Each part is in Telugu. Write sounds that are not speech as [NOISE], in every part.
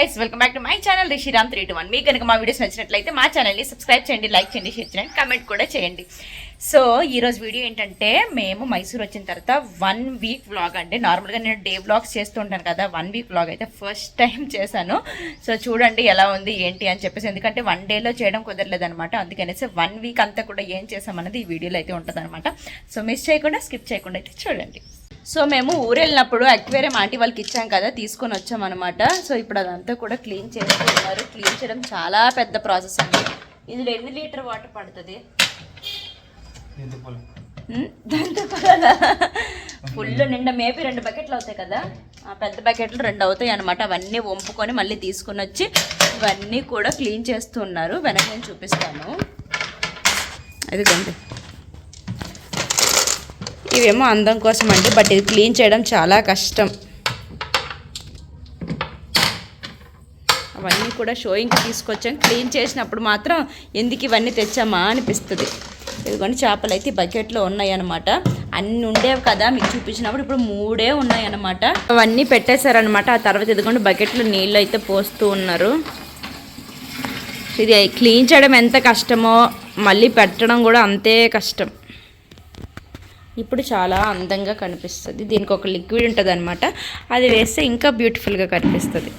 Guys welcome back to my channel Rishiram three two one మీకు కనుక మా వీడియోస్ నచ్చినట్లయితే మా ఛానల్ని సబ్స్క్రైబ్ చేయండి లైక్ చేయండి షేర్ చేయండి కమెంట్ కూడా చేయండి. సో ఈరోజు వీడియో ఏంటంటే మేము మైసూర్ వచ్చిన తర్వాత వన్ వీక్ వ్లాగ్ అండి. నార్మల్గా నేను డే వ్లాగ్స్ చేస్తుంటాను కదా వన్ వీక్ వ్లాగ్ అయితే ఫస్ట్ టైం చేశాను. సో చూడండి ఎలా ఉంది ఏంటి అని చెప్పేసి. ఎందుకంటే వన్ డేలో చేయడం కుదరలేదు అనమాట అందుకనేసి వన్ వీక్ అంతా కూడా ఏం చేసామన్నది ఈ వీడియోలో అయితే ఉంటుంది సో మిస్ చేయకుండా స్కిప్ చేయకుండా అయితే చూడండి. సో మేము ఊరు వెళ్ళినప్పుడు అక్వేరియం ఆంటీ వాళ్ళకి ఇచ్చాం కదా తీసుకొని వచ్చామన్నమాట సో ఇప్పుడు అదంతా కూడా క్లీన్ చేస్తున్నారు క్లీన్ చేయడం చాలా పెద్ద ప్రాసెస్ అండి. ఇందులో ఎన్ని లీటర్ వాటర్ పడుతుంది? దాంతో ఫుల్ నిండా మేబీ రెండు బకెట్లు అవుతాయి కదా? ఆ పెద్ద బకెట్లు రెండు అవుతాయి అనమాట అవన్నీ వంపుకొని మళ్ళీ తీసుకొని వచ్చి ఇవన్నీ కూడా క్లీన్ చేస్తున్నారు వెనక నేను చూపిస్తాను. అదిగోండి ఇవేమో అందం కోసం అండి బట్ ఇది క్లీన్ చేయడం చాలా కష్టం. అవన్నీ కూడా షోయింగ్కి తీసుకొచ్చాం. క్లీన్ చేసినప్పుడు మాత్రం ఎందుకు ఇవన్నీ తెచ్చామా అనిపిస్తుంది. ఇదిగోండి చేపలు అయితే బకెట్లో ఉన్నాయన్నమాట. అన్ని ఉండేవి కదా మీకు చూపించినప్పుడు ఇప్పుడు మూడే ఉన్నాయన్నమాట. అవన్నీ పెట్టేశారనమాట ఆ తర్వాత ఇదిగోండి బకెట్లో నీళ్ళు అయితే పోస్తూ ఉన్నారు. ఇది క్లీన్ చేయడం ఎంత కష్టమో మళ్ళీ పెట్టడం కూడా అంతే కష్టం. ఇప్పుడు చాలా అందంగా కనిపిస్తుంది. దీనికి ఒక లిక్విడ్ ఉంటుంది అనమాట అది వేస్తే ఇంకా బ్యూటిఫుల్గా కనిపిస్తుంది.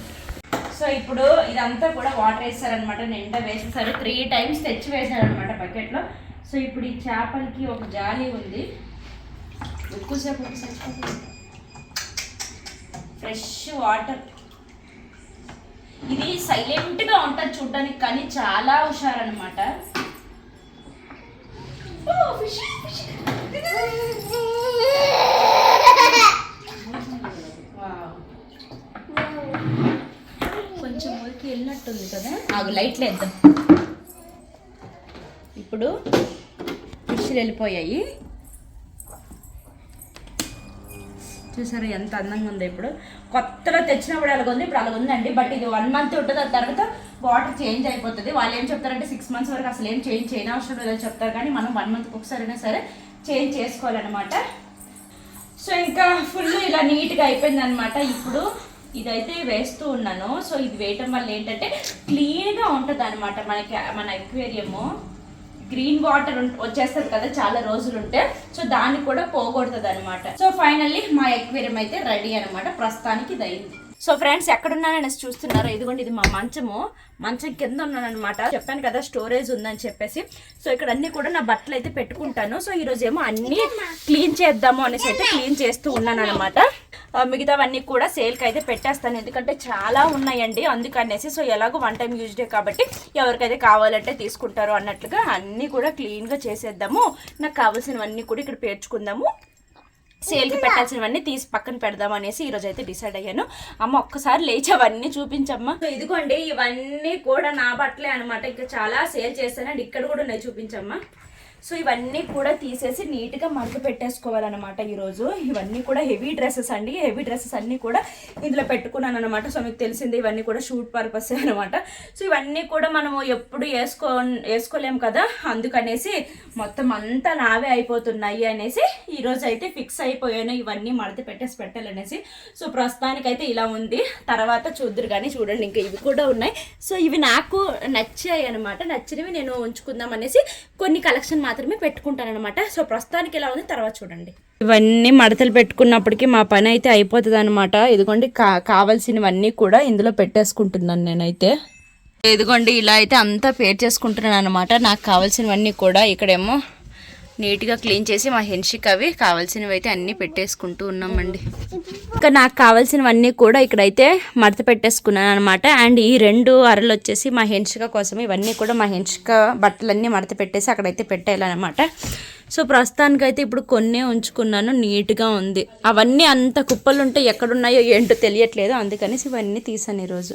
సో ఇప్పుడు ఇదంతా కూడా వాటర్ వేస్తారనమాట నిండా వేసేసారు త్రీ టైమ్స్ తెచ్చి వేసారనమాట బకెట్లో. సో ఇప్పుడు ఈ చేపలకి ఒక జాలి ఉంది. ఎక్కువసేపు ఫ్రెష్ వాటర్. ఇది సైలెంట్గా ఉంటుంది చూడడానికి కానీ చాలా హుషారనమాట కొంచెం ఊరికి వెళ్ళినట్టుంది కదా? ఆగు లైట్లు వేద్దాం. ఇప్పుడు ఫిష్లు వెళ్ళిపోయాయి. చూసారు ఎంత అందంగా ఉందో ఇప్పుడు. కొత్తగా తెచ్చినప్పుడు అలాగ ఉంది ఇప్పుడు అలాగ ఉందండి బట్ ఇది వన్ మంత్ ఉంటుంది ఆ తర్వాత వాటర్ చేంజ్ అయిపోతుంది. వాళ్ళు ఏం చెప్తారంటే సిక్స్ మంత్స్ వరకు అసలు ఏం చేంజ్ చేయని అవసరం లేదని చెప్తారు. కానీ మనం వన్ మంత్కి ఒకసారి అయినా సరే చేంజ్ చేసుకోవాలన్నమాట. సో ఇంకా ఫుల్ ఇలా నీట్గా అయిపోయింది అనమాట ఇప్పుడు ఇదైతే వేస్తూ ఉన్నాను. సో ఇది వేయటం వల్ల ఏంటంటే క్లీన్గా ఉంటుంది అనమాట మనకి మన ఎక్వేరియము గ్రీన్ వాటర్ వచ్చేస్తుంది కదా చాలా రోజులు ఉంటే సో దాన్ని కూడా పోగొడుతుంది అనమాట సో ఫైనల్లీ మా ఎక్వేరియం అయితే రెడీ అనమాట ప్రస్తుతానికి ఇది అయింది. సో ఫ్రెండ్స్ ఎక్కడున్నానని చూస్తున్నారో ఇదిగోండి ఇది మా మంచము. మంచం కింద ఉన్నానమాట చెప్పాను కదా స్టోరేజ్ ఉందని చెప్పేసి. సో ఇక్కడ అన్ని కూడా నా బట్టలు అయితే పెట్టుకుంటాను. సో ఈ రోజు ఏమో అన్ని క్లీన్ చేద్దాము అనేసి అయితే క్లీన్ చేస్తూ ఉన్నాను అనమాట మిగతావన్నీ కూడా సేల్కి అయితే పెట్టేస్తాను. ఎందుకంటే చాలా ఉన్నాయండి అందుకనేసి. సో ఎలాగో వన్ టైం యూజ్ డే కాబట్టి ఎవరికైతే కావాలంటే తీసుకుంటారో అన్నట్లుగా అన్నీ కూడా క్లీన్గా చేసేద్దాము. నాకు కావాల్సినవన్నీ కూడా ఇక్కడ పేర్చుకుందాము. సేల్కి పెట్టాల్సినవన్నీ తీసి పక్కన పెడదాం అనేసి ఈరోజు అయితే డిసైడ్ అయ్యాను. అమ్మ ఒక్కసారి లేచి అవన్నీ చూపించమ్మా ఇదిగోండి ఇవన్నీ కూడా నా బట్టలే అనమాట ఇంకా చాలా సేల్ చేస్తానండి ఇక్కడ కూడా ఉన్నాయి చూపించమ్మా. సో ఇవన్నీ కూడా తీసేసి నీట్గా మడత పెట్టేసుకోవాలన్నమాట ఈరోజు. ఇవన్నీ కూడా హెవీ డ్రెస్సెస్ అండి. హెవీ డ్రెస్సెస్ అన్నీ కూడా ఇందులో పెట్టుకున్నాను అనమాట సో మీకు తెలిసింది ఇవన్నీ కూడా షూట్ పర్పస్ అనమాట సో ఇవన్నీ కూడా మనము ఎప్పుడు వేసుకో వేసుకోలేము కదా? అందుకనేసి మొత్తం అంతా నావే అయిపోతున్నాయి అనేసి ఈరోజు అయితే ఫిక్స్ అయిపోయాను. ఇవన్నీ మడత పెట్టేసి పెట్టాలనేసి. సో ప్రస్తుతానికైతే ఇలా ఉంది. తర్వాత చూద్దరు కానీ చూడండి ఇంకా ఇవి కూడా ఉన్నాయి. సో ఇవి నాకు నచ్చాయి అనమాట నచ్చినవి నేను ఉంచుకుందాం అనేసి కొన్ని కలెక్షన్ మాత్రమే పెట్టుకుంటాను అనమాట సో ప్రస్తుతానికి ఇలా ఉంది తర్వాత చూడండి. ఇవన్నీ మడతలు పెట్టుకున్నప్పటికీ మా పని అయితే అయిపోతుంది అనమాట ఇదిగోండి కా కావాల్సినవన్నీ కూడా ఇందులో పెట్టేసుకుంటున్నాను నేనైతే. ఇదిగోండి ఇలా అయితే అంతా పేర్ చేసుకుంటున్నాను అనమాట నాకు కావాల్సినవన్నీ కూడా ఇక్కడేమో నీట్గా క్లీన్ చేసి మా హెన్షిక్ అవి కావాల్సినవి అయితే అన్నీ పెట్టేసుకుంటూ ఉన్నామండి. ఇంకా నాకు కావాల్సినవన్నీ కూడా ఇక్కడైతే మడత పెట్టేసుకున్నాను అనమాట అండ్ ఈ రెండు అరలు వచ్చేసి మా హెన్షిక కోసం ఇవన్నీ కూడా మా హెన్షిక బట్టలన్నీ మడత పెట్టేసి అక్కడైతే పెట్టేయాలన్నమాట. సో ప్రస్తుతానికైతే ఇప్పుడు కొన్నే ఉంచుకున్నాను నీట్గా ఉంది. అవన్నీ అంత కుప్పలు ఉంటే ఎక్కడున్నాయో ఏంటో తెలియట్లేదు అందుకనేసి ఇవన్నీ తీసాను ఈరోజు.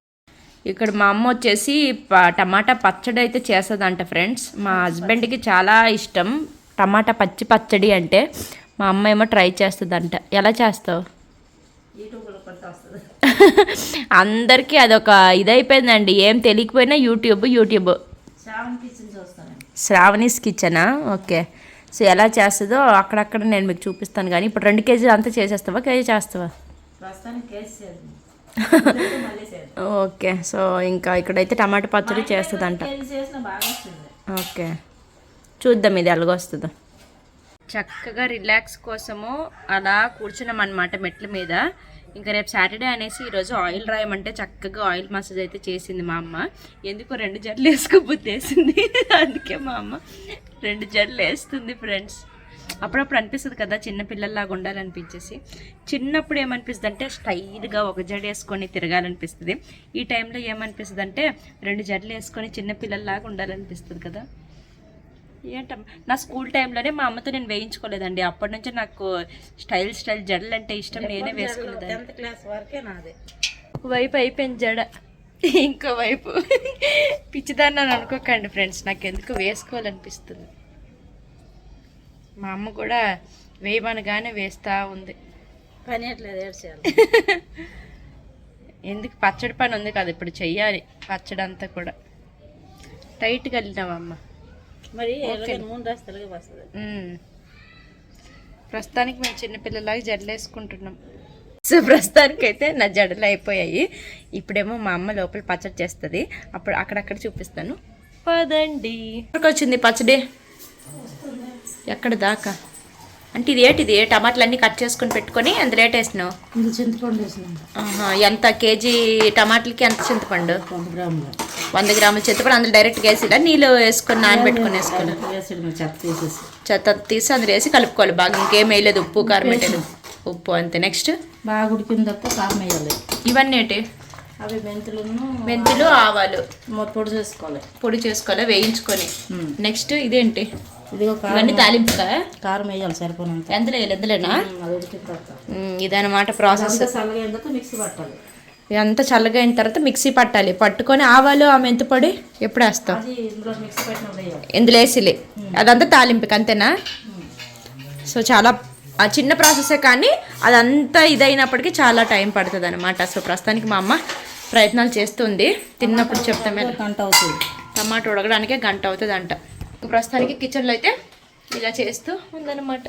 ఇక్కడ మా అమ్మ వచ్చేసి టమాటా పచ్చడి అయితే చేస్తుందంట ఫ్రెండ్స్. మా హస్బెండ్కి చాలా ఇష్టం టమాటా పచ్చి పచ్చడి అంటే. మా అమ్మ ఏమో ట్రై చేస్తుందంట. ఎలా చేస్తావు? [LAUGHS] అందరికీ అదొక ఇదైపోయిందండి. ఏం తెలియకపోయినా యూట్యూబ్ యూట్యూబ్. శ్రావణీస్ కిచెనా? ఓకే. సో ఎలా చేస్తుందో అక్కడక్కడ నేను మీకు చూపిస్తాను కానీ ఇప్పుడు రెండు కేజీలు అంతా చేసేస్తావా? కేజీ చేస్తావా? ఓకే సో ఇంకా ఇక్కడైతే టమాటా పచ్చడి చేస్తుందంట. ఓకే చూద్దాం ఇది ఎలాగొస్తుందో చక్కగా రిలాక్స్ కోసము అలా కూర్చున్నాం అనమాట మెట్ల మీద. ఇంకా రేపు సాటర్డే అనేసి ఈరోజు ఆయిల్ రాయమంటే చక్కగా ఆయిల్ మసాజ్ అయితే చేసింది మా అమ్మ. ఎందుకో రెండు జడలు వేసుకోబుద్దేసింది [LAUGHS] అందుకే మా అమ్మ రెండు జడలు వేస్తుంది ఫ్రెండ్స్. అప్పుడప్పుడు అనిపిస్తుంది కదా చిన్న పిల్లల్లాగా ఉండాలనిపించేసి. చిన్నప్పుడు ఏమనిపిస్తుంది అంటే స్టైల్గా ఒక జడ వేసుకొని తిరగాలనిపిస్తుంది. ఈ టైంలో ఏమనిపిస్తుంది అంటే రెండు జడలు వేసుకొని చిన్న పిల్లల్లాగా ఉండాలనిపిస్తుంది కదా. ఏంటమ్మా నా స్కూల్ టైంలోనే మా అమ్మతో నేను వేయించుకోలేదండి. అప్పటి నుంచి నాకు స్టైల్ స్టైల్ జడలు అంటే ఇష్టం. నేనే క్లాస్ వరకే నాది. వైపు అయిపోయింది జడ ఇంకో వైపు పిచ్చిదాన్ని అని అనుకోకండి ఫ్రెండ్స్. నాకు ఎందుకు వేసుకోవాలనిపిస్తుంది. మా అమ్మ కూడా వేయమనగానే వేస్తూ ఉంది. పని ఎందుకు? పచ్చడి పని ఉంది కదా ఇప్పుడు చెయ్యాలి పచ్చడి అంతా కూడా టైట్గా వెళ్ళినావమ్మ మరి. ప్రస్తుతానికి మేము చిన్నపిల్లలాగా జడలు వేసుకుంటున్నాం సో ప్రస్తుతానికైతే నా జడలు అయిపోయాయి. ఇప్పుడేమో మా అమ్మ లోపల పచ్చడి చేస్తుంది. అప్పుడు అక్కడక్కడ చూపిస్తాను. పదండి. ఎక్కడికి వచ్చింది పచ్చడి? ఎక్కడ దాకా? అంటే ఇది ఏంటిది టమాటాలు అన్నీ కట్ చేసుకొని పెట్టుకొని ఎంత రేట్ వేసినావు ఇది చింతపండు వేసినాం ఆహా, ఎంత కేజీ టమాటాలకి ఎంత చింతపండు? వంద గ్రాములు. వంద గ్రాముల చింతపండు అందులో డైరెక్ట్గా వేసిలా నీళ్ళు వేసుకొని నానబెట్టుకొని వేసుకున్నా వేసాడు చెత్త తీసి అందులో వేసి కలుపుకోవాలి బాగా. ఇంకేం వేయలేదు ఉప్పు కారం పెట్టలేదు. ఉప్పు అంతే. నెక్స్ట్ బాగా ఉడికిన తర్వాత కారం వేయాలి ఇవన్నీ ఏంటి? అవి మెంతులను మెంతులు ఆవాలు. పొడి చేసుకోవాలి. పొడి చేసుకోవాలి? వేయించుకొని. నెక్స్ట్ ఇదేంటి? ఇదిగో ఇవన్నీ తాలింపుగా కారం వేయాలి సరిపోనంత. ఎంతలో ఎంతలేనా? ప్రాసెస్ అంతా చల్లగా అయిన తర్వాత మిక్సీ పట్టాలి. ఇదంతా చల్లగా అయిన తర్వాత మిక్సీ పట్టాలి. పట్టుకొని ఆవాలు ఆ మెంతు పొడి? ఎప్పుడు వేస్తాం ఇందులో వేసిలే. అదంతా తాలింపుకి అంతేనా? సో చాలా ఆ చిన్న ప్రాసెసే కానీ అదంతా ఇదైనప్పటికీ చాలా టైం పడుతుంది అనమాట సో ప్రస్తుతానికి మా అమ్మ ప్రయత్నాలు చేస్తుంది. తిన్నప్పుడు చెప్తామే గంట అవుతుంది. టమాటా ఉడకడానికే గంట అవుతుంది అంట ప్రస్తుతానికి కిచెన్లో అయితే ఇలా చేస్తూ ఉందన్నమాట.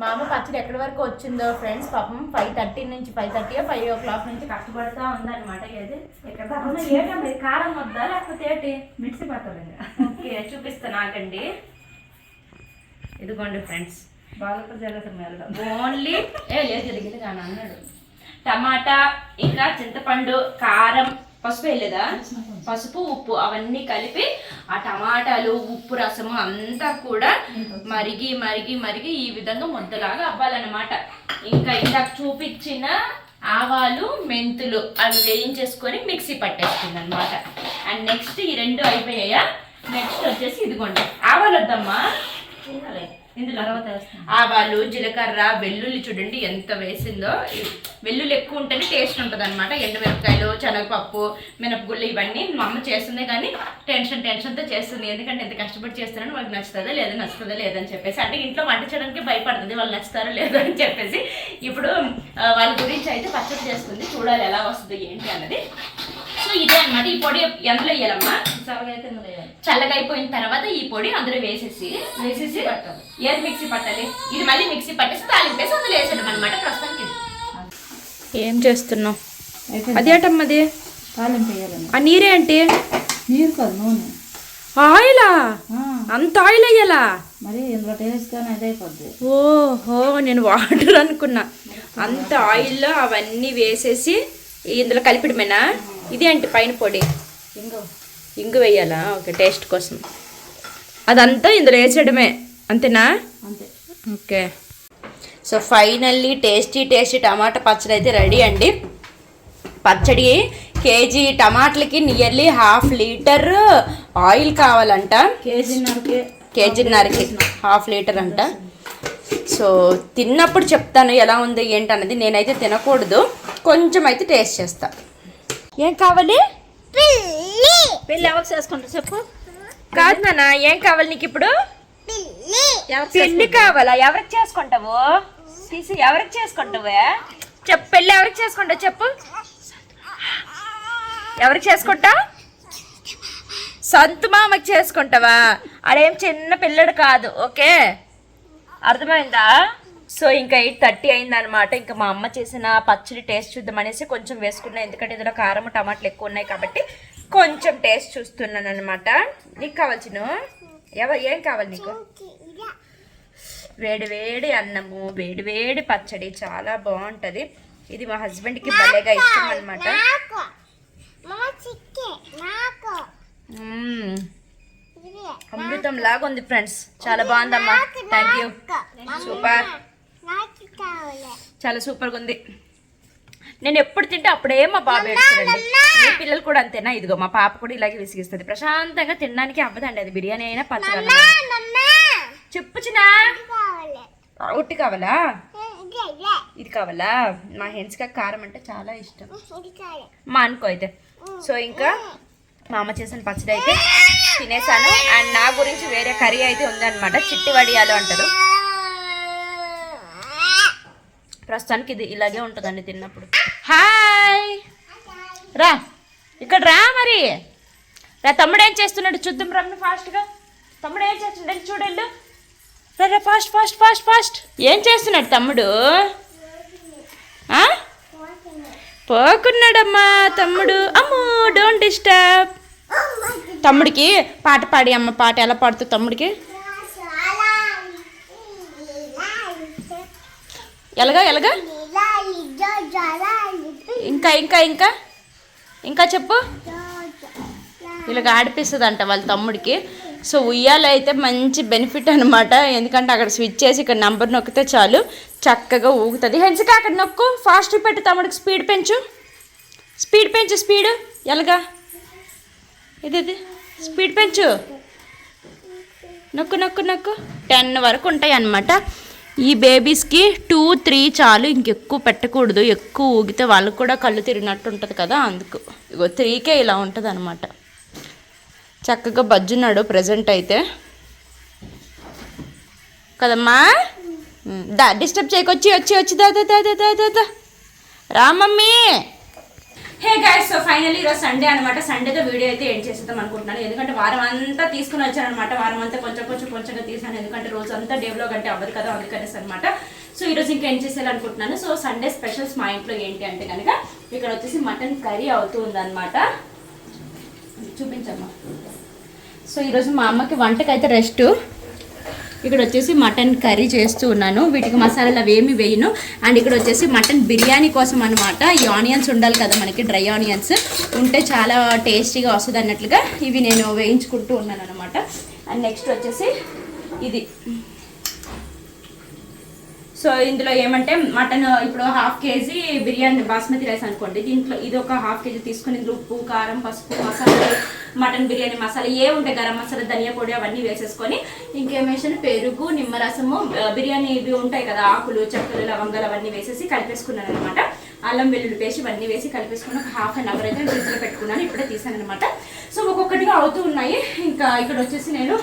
మా అమ్మ పచ్చడి ఎక్కడి వరకు వచ్చిందో ఫ్రెండ్స్ పాపం ఫైవ్ థర్టీ నుంచి five thirty five o'clock నుంచి కష్టపడుతూ ఉందన్నమాట ఏది? ఎక్కడ కారం వద్దా? లేకపోతే ఏంటి? మిక్సీ పట్టాలి ఓకే చూపిస్తాను ఆగండి ఇదిగోండి ఫ్రెండ్స్. బాగా జరగదు మేడం ఓన్లీ ఏ లేదు జరిగింది కానీ అన్నాడు. టమాటా ఇంకా చింతపండు కారం పసుపు వేయలేదా? పసుపు ఉప్పు అవన్నీ కలిపి ఆ టమాటాలు ఉప్పు రసము అంతా కూడా మరిగి మరిగి మరిగి ఈ విధంగా ముద్దలాగా అవ్వాలన్నమాట. ఇంకా ఇందాక చూపించిన ఆవాలు మెంతులు అవి వేయించేసుకొని మిక్సీ పట్టేస్తుంది అనమాట అండ్ నెక్స్ట్ ఈ రెండు అయిపోయాయా? నెక్స్ట్ వచ్చేసి ఇదిగోండి. ఆవాలు వద్దమ్మా ఇందులో ఆవాలు జీలకర్ర వెల్లుల్లి చూడండి ఎంత వేసిందో. వెల్లుల్లి ఎక్కువ ఉంటేనే టేస్ట్ ఉంటుంది అనమాట ఎండుమిరపకాయలు శనగపప్పు మినపగుళ్ళు ఇవన్నీ మా అమ్మ చేస్తుంది కానీ టెన్షన్ టెన్షన్తో చేస్తుంది. ఎందుకంటే ఎంత కష్టపడి చేస్తున్నాను వాళ్ళకి నచ్చుతుందా లేదా నచ్చుతుందా లేదని చెప్పేసి. అంటే ఇంట్లో వంట చేయడానికి భయపడుతుంది. వాళ్ళు నచ్చుతారో లేదో అని చెప్పేసి. ఇప్పుడు వాళ్ళ గురించి అయితే పచ్చడి చేస్తుంది. చూడాలి ఎలా వస్తుంది ఏంటి అన్నది. సో ఇదే అన్నమాట. ఈ పొడి ఎందులో వేయాలమ్మా? చల్లగా అయితే ఇందులో వేయాలి చల్లగా అయిపోయిన తర్వాత ఈ పొడి అందులో వేసేసి వేసేసి పట్టాలి. ఏది మిక్సీ పట్టాలి? ఇది మళ్ళీ మిక్సీ పట్టేసి తాలింపేసి అందులో వేసేయడం అనమాట ప్రస్తుతానికి. ఏం చేస్తున్నావు? అదేటమ్మది తాలింపు వేయాలండి ఆ నీరేంటి నీరు కాదు నూనె. ఆయిలా? ఆ, అంత ఆయిల్ అయ్యాలా మరి ఇందులో టేస్ట్ కానీ అదే అయిపోద్ది. ఓహో నేను వాటర్ అనుకున్నా. అంత ఆయిల్లో అవన్నీ వేసేసి ఇందులో కలిపిడమేనా? ఇదేంటి పైన పొడి. ఇంకో ఇంగు వేయాలా? ఓకే టేస్ట్ కోసం. అదంతా ఇందులో వేసేయడమే. అంతేనా? అంతే. Okay. So finally tasty tasty tomato పచ్చడి అయితే రెడీ అండి. పచ్చడి కేజీ టమాటాలకి నియర్లీ హాఫ్ లీటర్ ఆయిల్ కావాలంట. కేజీన్నరకే. కేజీన్నరకి హాఫ్ లీటర్ అంట. సో తిన్నప్పుడు చెప్తాను ఎలా ఉంది ఏంటన్నది నేనైతే తినకూడదు. కొంచెం అయితే టేస్ట్ చేస్తా. ఏం కావాలి? పెళ్ళి ఎవరు చేసుకుంటారు చెప్పు? కాదు నాన్న ఏం కావాలి నీకు ఇప్పుడు? ఎవరు పెళ్ళి కావాలా? ఎవరికి చేసుకుంటావు? తీసి ఎవరికి చేసుకుంటావే? చెప్పు పెళ్ళి ఎవరికి చేసుకుంటావు చెప్పు? ఎవరికి చేసుకుంటా సొంత మామకి చేసుకుంటావా? ఆడేం చిన్న పిల్లడు కాదు ఓకే? అర్థమైందా? సో ఇంకా ఎయిట్ థర్టీ అయిందనమాట ఇంకా మా అమ్మ చేసిన పచ్చడి టేస్ట్ చూద్దాం అనేసి కొంచెం వేసుకున్నా. ఎందుకంటే ఇందులో కారం టమాటాలు ఎక్కువ ఉన్నాయి కాబట్టి కొంచెం టేస్ట్ చూస్తున్నాను అనమాట నీకు కావాల్సిన ఎవరు? ఏం కావాలి నీకు? వేడి వేడి అన్నము వేడి వేడి పచ్చడి. చాలా బాగుంటుంది. ఇది మా హస్బెండ్కి భలేగా ఇష్టం అనమాట అమృతం లాగా ఉంది ఫ్రెండ్స్. చాలా బాగుందమ్మా. థ్యాంక్ యూ సూపర్ చాలా సూపర్గా ఉంది. నేను ఎప్పుడు తింటే అప్పుడే మా బాబు ఏడుస్తాడండి మీ పిల్లలు కూడా అంతేనా? ఇదిగో మా పాప కూడా ఇలాగే విసిగిస్తుంది. ప్రశాంతంగా తినడానికి అవ్వదండి. అది బిర్యానీ అయినా పచ్చడి చెప్పు చిన్న. ఉట్టి కావాలా. ఇది కావాలా? మా హెన్స్గా కారం అంటే చాలా ఇష్టం. మా అనుకో అయితే. సో ఇంకా మా అమ్మ చేసిన పచ్చడి అయితే తినేసాను. అండ్ నా గురించి వేరే కర్రీ అయితే ఉందన్నమాట. చిట్టి వడియాలు అంటారు. ప్రస్తుతానికి ఇది ఇలాగే ఉంటుందండి తిన్నప్పుడు. హాయ్ రా. ఇక్కడ రా మరి. రా తమ్ముడు ఏం చేస్తున్నాడు చూద్దాం రమ్మి ఫాస్ట్గా తమ్ముడు ఏం చేస్తున్నాడు? చూడెళ్ళు రా రా ఫాస్ట్ ఫాస్ట్ ఫాస్ట్ ఫాస్ట్ ఏం చేస్తున్నాడు తమ్ముడు? ఆ? పోకున్నాడమ్మా తమ్ముడు. అమ్మో డోంట్ డిస్టర్బ్ తమ్ముడికి పాట పాడి అమ్మ పాట ఎలా పాడుతుంది తమ్ముడికి? ఎలాగా ఎలాగా? ఇంకా ఇంకా ఇంకా? ఇంకా చెప్పు. ఇలాగ ఆడిపిస్తుంది వాళ్ళ తమ్ముడికి. సో ఉయ్యాల అయితే మంచి బెనిఫిట్ అనమాట ఎందుకంటే అక్కడ స్విచ్ చేసి ఇక్కడ నెంబర్ నొక్కితే చాలు. చక్కగా ఊగుతుంది. హెన్సిక అక్కడ నొక్కు. ఫాస్ట్ పెట్టు తమ్ముడికి స్పీడ్ పెంచు. స్పీడ్ పెంచు స్పీడ్. ఎలాగా? ఇది ఇది. స్పీడ్ పెంచు. నొక్కు నొక్కు నొక్కు. టెన్ వరకు ఉంటాయి అన్నమాట ఈ బేబీస్కి టూ త్రీ చాలు. ఇంకెక్కువ పెట్టకూడదు. ఎక్కువ ఊగితే వాళ్ళకు కూడా కళ్ళు తిరిగినట్టు ఉంటుంది కదా అందుకు. ఇగో త్రీకే ఇలా ఉంటుంది అనమాట చక్కగా బజ్జున్నాడు ప్రజెంట్ అయితే. కదమ్మా? దా డిస్టర్బ్ చేయకొచ్చి వచ్చి వచ్చి దా దా దా దా దా. రా మమ్మీ. ఫైనల్లీ ఈరోజు సండే అనమాట సండేతో వీడియో అయితే ఎండ్ చేసేద్దాం అనుకుంటున్నాను. ఎందుకంటే వారం అంతా తీసుకుని వచ్చాను అనమాట వారం అంతా కొంచెం కొంచెం కొంచెంగా తీసాను ఎందుకంటే రోజు అంతా డేవ్లో గంటే అవ్వదు కదా అందుకనేసి అనమాట సో ఈరోజు ఇంకా ఎండ్ చేసేయాలనుకుంటున్నాను. సో సండే స్పెషల్స్ మా ఇంట్లో ఏంటి అంటే కనుక ఇక్కడ వచ్చేసి మటన్ కర్రీ అవుతూ ఉందన్నమాట. చూపించమ్మా. సో ఈరోజు మా అమ్మకి వంటకైతే రెస్ట్ ఇక్కడ వచ్చేసి మటన్ కర్రీ చేస్తూ ఉన్నాను. వీటికి మసాలాలు అవి ఏమి వేయను. అండ్ ఇక్కడ వచ్చేసి మటన్ బిర్యానీ కోసం అనమాట ఈ ఆనియన్స్ ఉండాలి కదా మనకి డ్రై ఆనియన్స్. ఉంటే చాలా టేస్టీగా వస్తుంది అన్నట్లుగా ఇవి నేను వేయించుకుంటూ ఉన్నాను అనమాట అండ్ నెక్స్ట్ వచ్చేసి ఇది. సో ఇందులో ఏమంటే మటన్ ఇప్పుడు half KG biryani basmati rice అనుకోండి. దీంట్లో ఇది ఒక హాఫ్ కేజీ తీసుకుని ఇందులో ఉప్పు కారం పసుపు మసాలా మటన్ బిర్యానీ మసాలా ఏ ఉంటాయి గరం మసాలా ధనియా పొడి అవన్నీ వేసేసుకొని ఇంకేం పెరుగు నిమ్మరసము బిర్యానీ ఇవి ఉంటాయి కదా ఆకులు చెక్కలు లవంగాలు అవన్నీ వేసేసి కలిపేసుకున్నాను అనమాట అల్లం వెల్లుల్లి పేస్ట్ ఇవన్నీ వేసి కలిపేసుకుని ఒక హాఫ్ అన్ అవర్ అయితే ఫ్రిడ్జ్లో పెట్టుకున్నాను ఇప్పుడే తీసాను అనమాట సో ఒక్కొక్కటిగా అవుతూ ఉన్నాయి. ఇంకా ఇక్కడ వచ్చేసి నేను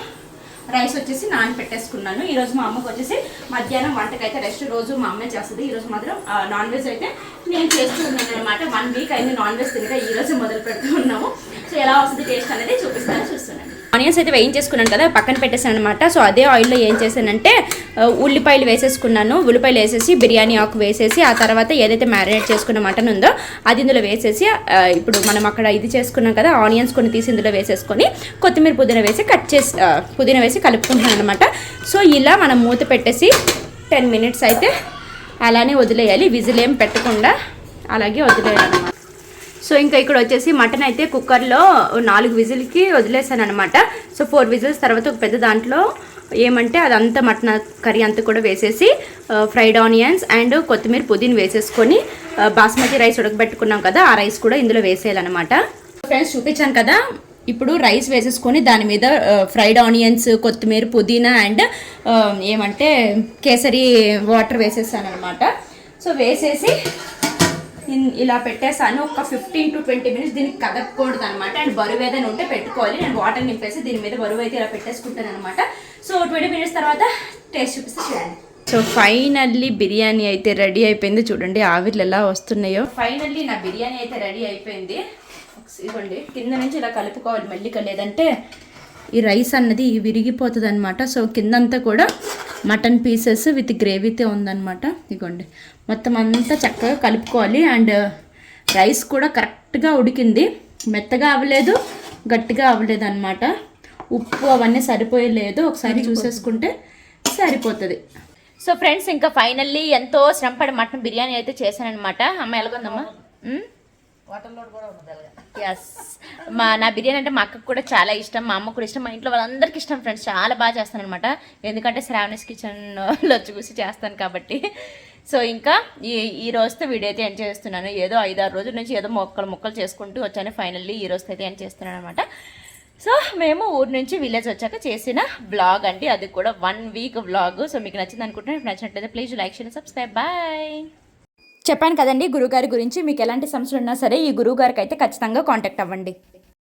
రైస్ వచ్చేసి నానపెట్టేసుకున్నాను. పెట్టేసుకున్నాను మా అమ్మకి వచ్చేసి మధ్యాహ్నం వంటకైతే రెస్ట్ రోజు మా అమ్మే చేస్తుంది. ఈరోజు మాత్రం నాన్ వెజ్ అయితే నేను చేస్తూ ఉన్నాను అనమాట వన్ వీక్ అయింది నాన్ వెజ్ తినక ఈరోజు మొదలు పెడుతూ ఉన్నాము. సో ఎలా వస్తుంది టేస్ట్ అనేది చూపిస్తాను. చూస్తున్నాను. ఆనియన్స్ అయితే వేయించేసుకున్నాను కదా పక్కన పెట్టేశాను అనమాట సో అదే ఆయిల్లో ఏం చేశానంటే ఉల్లిపాయలు వేసేసుకున్నాను. ఉల్లిపాయలు వేసేసి బిర్యానీ ఆకు వేసేసి ఆ తర్వాత ఏదైతే మ్యారినేట్ చేసుకున్న మటన్ ఉందో అది ఇందులో వేసేసి ఇప్పుడు మనం అక్కడ ఇది చేసుకున్నాం కదా ఆనియన్స్ కొన్ని తీసి ఇందులో వేసేసుకొని కొత్తిమీర పుదీనా వేసి కట్ చేసి పుదీనా వేసి కలుపుకుంటున్నాను అనమాట సో ఇలా మనం మూత పెట్టేసి టెన్ మినిట్స్ అయితే అలానే వదిలేయాలి. విజిల్ ఏం పెట్టకుండా అలాగే వదిలేయాలి. సో ఇంకా ఇక్కడ వచ్చేసి మటన్ అయితే కుక్కర్లో నాలుగు విజిల్కి వదిలేసాను అనమాట సో ఫోర్ విజిల్స్ తర్వాత ఒక పెద్ద దాంట్లో ఏమంటే అదంతా మటన్ కర్రీ అంతా కూడా వేసేసి ఫ్రైడ్ ఆనియన్స్ అండ్ కొత్తిమీర పుదీన వేసేసుకొని బాస్మతి రైస్ ఉడకబెట్టుకున్నాం కదా ఆ రైస్ కూడా ఇందులో వేసేయాలన్నమాట. ఫ్రెండ్స్ చూపించాను కదా ఇప్పుడు రైస్ వేసేసుకొని దాని మీద ఫ్రైడ్ ఆనియన్స్ కొత్తిమీర పుదీనా అండ్ ఏమంటే కేసరి వాటర్ వేసేసాను అనమాట సో వేసేసి ఇలా పెట్టేసాను ఒక ఫిఫ్టీన్ టు ట్వంటీ మినిట్స్ దీనికి కదపకూడదు అనమాట అండ్ బరువు ఏదైనా ఉంటే పెట్టుకోవాలి. నేను వాటర్ నింపేసి దీని మీద బరువు అయితే ఇలా పెట్టేసుకుంటాను అనమాట సో ట్వంటీ మినిట్స్ తర్వాత టేస్ట్ చూపిస్తే చూడండి. సో ఫైనల్లీ బిర్యానీ అయితే రెడీ అయిపోయింది. చూడండి ఆవిర్లు ఎలా వస్తున్నాయో. ఫైనల్లీ నా బిర్యానీ అయితే రెడీ అయిపోయింది. ఇవ్వండి కింద నుంచి ఇలా కలుపుకోవాలి. మెల్లిక లేదంటే ఈ రైస్ అన్నది విరిగిపోతుంది అనమాట సో కిందంతా కూడా మటన్ పీసెస్ విత్ గ్రేవీతో ఉందన్నమాట. ఇదిగోండి మొత్తం అంతా చక్కగా కలుపుకోవాలి. అండ్ రైస్ కూడా కరెక్ట్గా ఉడికింది. మెత్తగా అవ్వలేదు గట్టిగా అవ్వలేదు అనమాట ఉప్పు అవన్నీ సరిపోయలేదు ఒకసారి చూసేసుకుంటే సరిపోతుంది. సో ఫ్రెండ్స్ ఇంకా ఫైనల్లీ ఎంతో శ్రమపడి మటన్ బిర్యానీ అయితే చేశానమాట అమ్మ ఎలాగొందమ్మా? ఎస్ మా నా బిర్యానీ అంటే మా అక్కకు కూడా చాలా ఇష్టం మా అమ్మ కూడా ఇష్టం. మా ఇంట్లో వాళ్ళందరికీ ఇష్టం ఫ్రెండ్స్ చాలా బాగా చేస్తాను అనమాట ఎందుకంటే శ్రావణిస్ కిచెన్లో చూసి చేస్తాను కాబట్టి. సో ఇంకా ఈ ఈ రోజుతో వీడియో అయితే ఎండ్ చేస్తున్నాను. ఏదో ఐదు ఆరు రోజుల నుంచి ఏదో మొక్కలు మొక్కలు చేసుకుంటూ వచ్చాను. ఫైనల్లీ ఈ రోజుతో అయితే ఎండ్ చేస్తున్నాను అనమాట సో మేము ఊరు నుంచి విలేజ్ వచ్చాక చేసిన బ్లాగ్ అండి. అది కూడా వన్ వీక్ బ్లాగ్ సో మీకు నచ్చింది అనుకుంటున్నాను. నచ్చినట్లయితే ప్లీజ్ లైక్ చేయండి సబ్స్క్రైబ్ బాయ్ చెప్పాను కదండి గురుగారి గురించి మీకు ఎలాంటి సమస్యలు ఉన్నా సరే ఈ గురువు గారికి అయితే ఖచ్చితంగా కాంటాక్ట్ అవ్వండి.